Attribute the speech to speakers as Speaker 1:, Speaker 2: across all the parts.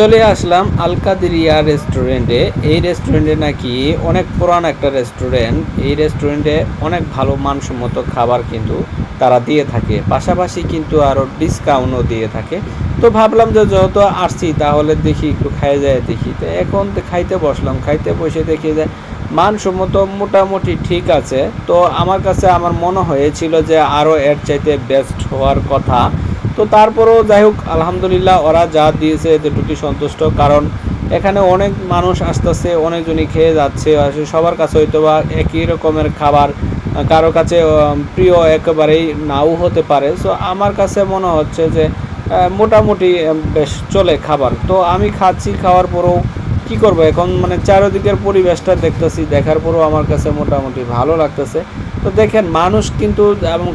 Speaker 1: চলে আসলাম আলকাদিরিয়া রেস্টুরেন্টে। এই রেস্টুরেন্টে নাকি অনেক পুরান একটা রেস্টুরেন্ট। এই রেস্টুরেন্টে অনেক ভালো মানসম্মত খাবার কিন্তু তারা দিয়ে থাকে। পাশাপাশি কিন্তু আরও ডিসকাউন্টও দিয়ে থাকে। তো ভাবলাম যে যেহেতু আসছি, তাহলে দেখি একটু খাই যায় দেখি। তো এখন তো খাইতে বসলাম। খাইতে বসে দেখি যে মানসম্মত মোটামুটি ঠিক আছে। তো আমার কাছে আমার মনে হয়েছিল যে আরও এর চাইতে বেস্ট হওয়ার কথা। তো তারপরেও যাই হোক, আলহামদুলিল্লাহ ওরা যা দিয়েছে এতটুকুই সন্তুষ্ট। কারণ এখানে অনেক মানুষ আসতেছে, অনেকজনই খেয়ে যাচ্ছে সবার কাছে হয়তো বা একই রকমের খাবার, কারও কাছে প্রিয় একেবারেই নাও হতে পারে। সো আমার কাছে মনে হচ্ছে যে মোটামুটি বেশ চলে খাবার। তো আমি খাচ্ছি, খাওয়ার পরেও কি করব? এখন মানে চারিদিকের পরিবেশটা দেখতেছি, দেখার পরেও আমার কাছে মোটামুটি ভালো লাগতেছে। তো দেখেন, মানুষ কিন্তু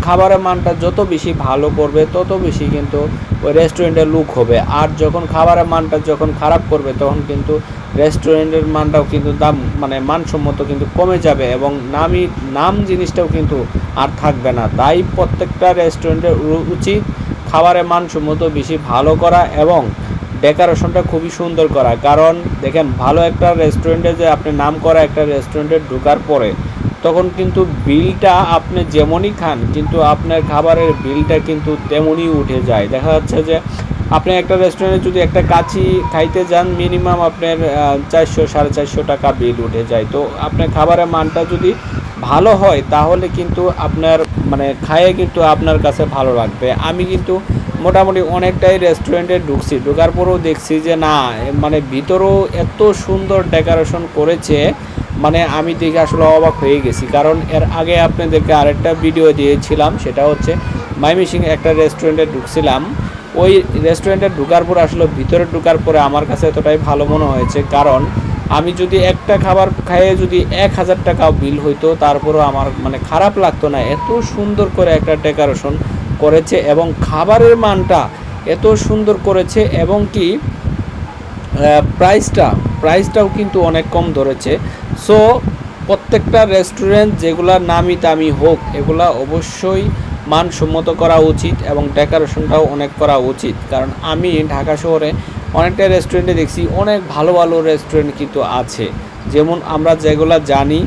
Speaker 1: খাবারের মানটা যত বেশি ভালো করবে, তত বেশি কিন্তু ওই রেস্টুরেন্টের লুক হবে। আর যখন খাবারের মানটা যখন খারাপ করবে, তখন কিন্তু রেস্টুরেন্টের মানটাও কিন্তু দাম মানে মানসম্মত কিন্তু কমে যাবে এবং নামি, নাম জিনিসটাও কিন্তু আর থাকবে না। তাই প্রত্যেকটা রেস্টুরেন্টের উচিত খাবারের মানসম্মত বেশি ভালো করা এবং ডেকোরেশনটা খুবই সুন্দর করা। কারণ দেখেন, ভালো একটা রেস্টুরেন্টে যে আপনি নাম করা একটা রেস্টুরেন্টে ঢোকার পরে, তখন কিন্তু বিলটা আপনি যেমনই খান, কিন্তু আপনার খাবারের বিলটা কিন্তু তেমনই উঠে যায়। দেখা যাচ্ছে যে, আপনি একটা রেস্টুরেন্টে যদি একটা কাছি খাইতে যান মিনিমাম আপনার চারশো, সাড়ে চারশো টাকা বিল উঠে যায়। তো আপনার খাবারের মানটা যদি ভালো হয়, তাহলে কিন্তু আপনার মানে খায়ে কিন্তু আপনার কাছে ভালো লাগবে। আমি কিন্তু মোটামুটি অনেকটাই রেস্টুরেন্টে ঢুকছি। ঢোকার পরেও দেখছি যে না মানে ভিতরেও এত সুন্দর ডেকোরেশন করেছে মানে আমি দেখে আসলে অবাক হয়ে গেছি। কারণ এর আগে আপনাদেরকে আরেকটা ভিডিও দিয়েছিলাম, সেটা হচ্ছে মাইমিসিং একটা রেস্টুরেন্টে ঢুকছিলাম। ওই রেস্টুরেন্টে ঢুকার পরে আসলে ভিতরে ঢুকার পরে আমার কাছে এতটাই ভালো মনে হয়েছে। কারণ আমি যদি একটা খাবার খাইয়ে যদি এক হাজার টাকা বিল হইতো, তারপরেও আমার মানে খারাপ লাগতো না। এত সুন্দর করে একটা ডেকোরেশন করেছে এবং খাবারের মানটা এত সুন্দর করেছে এবং কি প্রাইসটা প্রাইসটাও কিন্তু অনেক কম ধরেছে। সো প্রত্যেকটা রেস্টুরেন্ট যেগুলা নামি দামি হোক, এগুলা অবশ্যই মানসম্মত করা উচিত এবং ডেকোরেশনটাও অনেক করা উচিত। কারণ আমি ঢাকা শহরে অনেকটা রেস্টুরেন্টে দেখছি, অনেক ভালো ভালো রেস্টুরেন্ট কিন্তু আছে। যেমন আমরা যেগুলা জানি,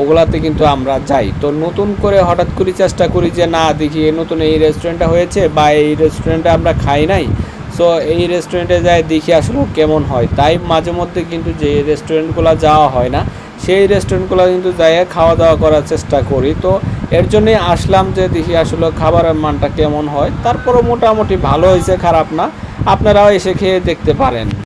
Speaker 1: ওগুলাতে কিন্তু আমরা যাই। তো নতুন করে হঠাৎ করে চেষ্টা করি যে, না, দেখি নতুন এই রেস্টুরেন্টটা হয়েছে বা এই রেস্টুরেন্টে আমরা খাই নাই। সো এই রেস্টুরেন্টে যাই, দেখি আসলে কেমন হয়। তাই মাঝে মধ্যে কিন্তু যে রেস্টুরেন্টগুলো যাওয়া হয় না, সেই রেস্টুরেন্টগুলো কিন্তু যাই খাওয়া দাওয়া করার চেষ্টা করি। তো এর জন্যে আসলাম যে দেখি আসলে খাবারের মানটা কেমন হয়। তারপরও মোটামুটি ভালো হয়েছে, খারাপ না। আপনারাও এসে খেয়ে দেখতে পারেন।